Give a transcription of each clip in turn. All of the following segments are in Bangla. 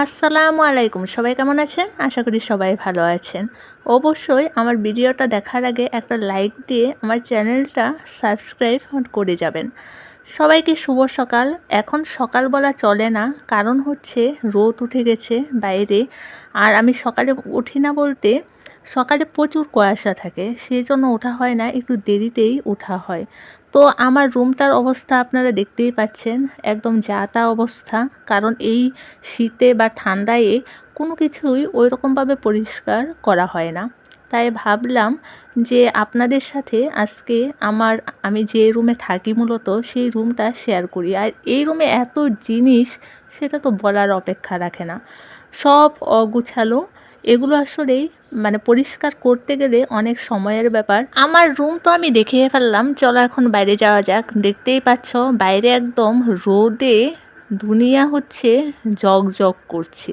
আসসালামু আলাইকুম। সবাই কেমন আছেন? আশা করি সবাই ভালো আছেন। অবশ্যই আমার ভিডিওটা দেখার আগে একটা লাইক দিয়ে আমার চ্যানেলটা সাবস্ক্রাইব করে যাবেন। সবাইকে শুভ সকাল। এখন সকাল বলা চলে না, কারণ হচ্ছে রোদ উঠে গেছে বাইরে। আর আমি সকালে উঠি না বলতে সকালে প্রচুর কুয়াশা থাকে সেই জন্য ওঠা হয় না, একটু দেরিতেই ওঠা হয়। তো আমার রুমটার অবস্থা আপনারা দেখতেই পাচ্ছেন, একদম যাতা অবস্থা। কারণ এই শীতে বা ঠান্ডায় কোনো কিছুই ওই রকমভাবে পরিষ্কার করা হয় না। তাই ভাবলাম যে আপনাদের সাথে আজকে আমার, আমি যে রুমে থাকি মূলত, সেই রুমটা শেয়ার করি। আর এই রুমে এত জিনিস, সেটা তো বলার অপেক্ষা রাখে না। সব অগুছালো এগুলো আসলেই মানে পরিষ্কার করতে গেলে অনেক সময়ের ব্যাপার। আমার রুম তো আমি দেখিয়ে ফেললাম, চলো এখন বাইরে যাওয়া যাক। দেখতেই পাচ্ছ, বাইরে একদম রোদে দুনিয়া হচ্ছে জগ জগ করছে।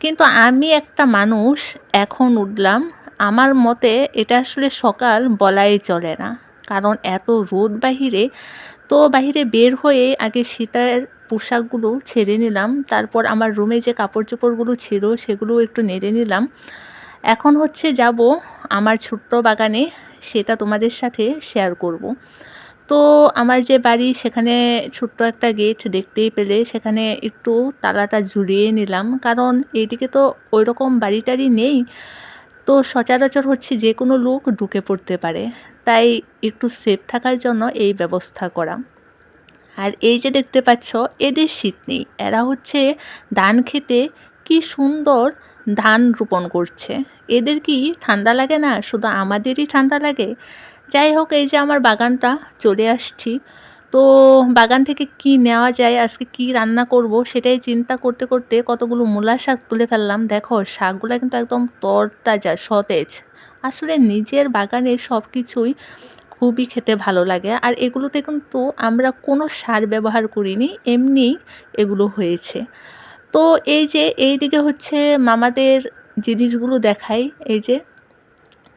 কিন্তু আমি একটা মানুষ, এখন উঠলাম। আমার মতে এটা আসলে সকাল বলাই চলে না। কারণ এত রোদ বাহিরে, তো বাহিরে বের হয়ে আগে শীতের পোশাকগুলো ছেড়ে নিলাম। তারপর আমার রুমে যে কাপড় চোপড়গুলো ছিল সেগুলো একটু নেড়ে নিলাম। এখন হচ্ছে যাব আমার ছোট্ট বাগানে, সেটা তোমাদের সাথে শেয়ার করব। তো আমার যে বাড়ি, সেখানে ছোট্ট একটা গেট দেখতেই পেলে। সেখানে একটু তালাটা জুড়িয়ে নিলাম। কারণ এইদিকে তো ওই রকম বাড়ি টাড়ি নেই। তো সচরাচর হচ্ছে যে কোনো লোক ঢুকে পড়তে পারে। তাই একটু সেফ থাকার জন্য এই ব্যবস্থা করা। আর এই যে দেখতে পাচ্ছ, এদের শীত নেই। এরা হচ্ছে ধান খেতে কি সুন্দর ধান রোপণ করছে। এদের কি ঠান্ডা লাগে না? শুধু আমাদেরই ঠান্ডা লাগে? যাই হোক, এই যে আমার বাগানটা, চলে আসছি। তো বাগান থেকে কি নেওয়া যায়, আজকে কি রান্না করব সেটাই চিন্তা করতে করতে কতগুলো মূলা শাক তুলে ফেললাম। দেখো, শাকগুলো কিন্তু একদম তরতাজা, সতেজ। আসলে নিজের বাগানে সব কিছুই খুবই খেতে ভালো লাগে। আর এগুলোতে কিন্তু আমরা কোনো সার ব্যবহার করিনি এমনি এগুলো হয়েছে। তো এই যে এই দিকে হচ্ছে মামাদের জিনিসগুলো দেখাই, এই যে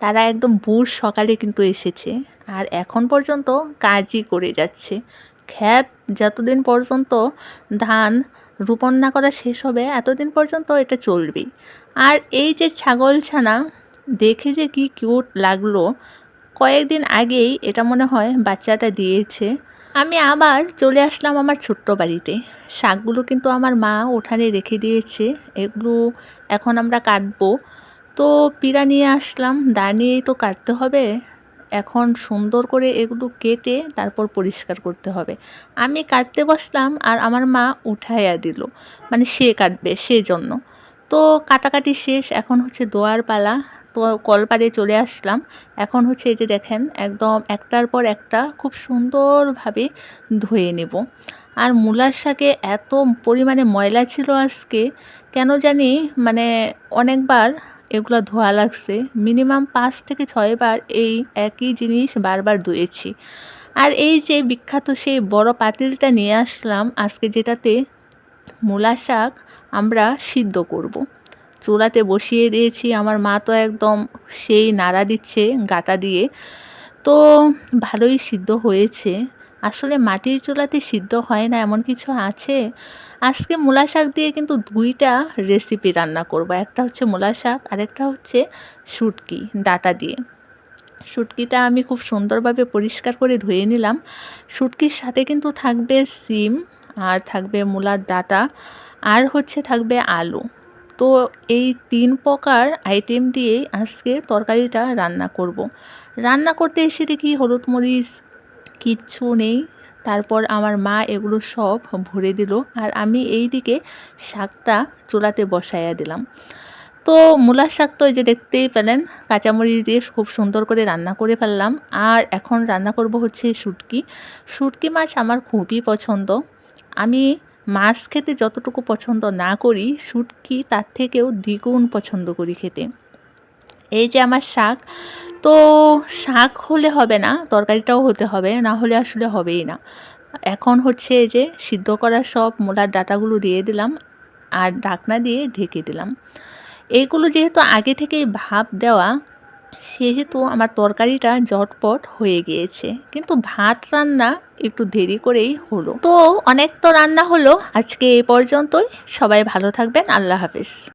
তারা একদম ভোর সকালে কিন্তু এসেছে আর এখন পর্যন্ত কাজই করে যাচ্ছে। খ্যাত, যতদিন পর্যন্ত ধান রোপণ না করা শেষ হবে, এতদিন পর্যন্ত এটা চলবেই। আর এই যে ছাগল ছানা দেখে যে কি কিউট লাগল কয়েকদিন আগেই এটা মনে হয় বাচ্চাটা দিয়েছে। আমি আবার চলে আসলাম আমার ছোট্ট বাড়িতে। শাকগুলো কিন্তু আমার মা ওঠানে রেখে দিয়েছে। এগুলো এখন আমরা কাটবো। তো পিড়া নিয়ে আসলাম। দাঁড়িয়েই তো কাটতে হবে। এখন সুন্দর করে এগুলো কেটে তারপর পরিষ্কার করতে হবে। আমি কাটতে বসলাম আর আমার মা উঠাইয়া দিল। মানে সে কাটবে সেজন্য। তো কাটাকাটি শেষ। এখন হচ্ছে দোয়ার পালা তো কলপারে চলে আসলাম। এখন হচ্ছে এই যে দেখেন, একদম একটার পর একটা খুব সুন্দরভাবে ধুয়ে নেব। আর মূলার শাকে এত পরিমাণে ময়লা ছিল আজকে, কেন জানি মানে অনেকবার এগুলো ধোয়া লাগছে। মিনিমাম পাঁচ থেকে ছয়বার এই একই জিনিস বারবার ধুয়েছি। আর এই যে বিখ্যাত সেই বড় পাতিলটা নিয়ে আসলাম, আজকে যেটাতে মূলা শাক আমরা সিদ্ধ করব। চুলাতে বসিয়ে দিয়েছি। আমার মা তো একদম সেই নাড়া দিচ্ছে গাটা দিয়ে। তো ভালোই সিদ্ধ হয়েছে। আসলে মাটির চুলাতে সিদ্ধ হয় না, এমন কিছু আছে? আজকে মূলা শাক দিয়ে কিন্তু দুইটা রেসিপি রান্না করব। একটা হচ্ছে মূলা শাক, আরেকটা হচ্ছে শুটকি, ডাটা দিয়ে। শুটকিটা আমি খুব সুন্দরভাবে পরিষ্কার করে ধুয়ে নিলাম। শুটকির সাথে কিন্তু থাকবে সিম আর থাকবে মূলার ডাটা আর হচ্ছে থাকবে আলু। তো এই তিন প্রকার আইটেম দিয়েই আজকে তরকারিটা রান্না করব। রান্না করতে এসে দেখি হলুদ মরিচ কিচ্ছু নেই। তারপর আমার মা এগুলো সব ভরে দিল আর আমি এই দিকে শাকটা চুলাতে বসাইয়া দিলাম। তো মূলার শাক তো এই যে দেখতেই পেলেন, কাঁচামরিচ দিয়ে খুব সুন্দর করে রান্না করে ফেললাম। আর এখন রান্না করব হচ্ছে শুটকি। শুটকি মাছ আমার খুবই পছন্দ। আমি মাছ খেতে যতটুকু পছন্দ না করি, শুটকি তার থেকেও দ্বিগুণ পছন্দ করি খেতে। এই যে আমার শাক, তো শাক হলে হবে না, তরকারিটাও হতে হবে, না হলে আসলে হবেই না। এখন হচ্ছে এই যে সিদ্ধ করা সব মোলার ডাটাগুলো দিয়ে দিলাম আর ঢাকনা দিয়ে ঢেকে দিলাম। এইগুলো যেহেতু আগে থেকেই ভাপ দেওয়া সেহেতু আমার তরকারিটা জটপট হয়ে গিয়েছে। কিন্তু ভাত রান্না একটু দেরি করেই হলো। তো অনেক তো রান্না হলো। আজকে এ পর্যন্তই। সবাই ভালো থাকবেন। আল্লাহ হাফিজ।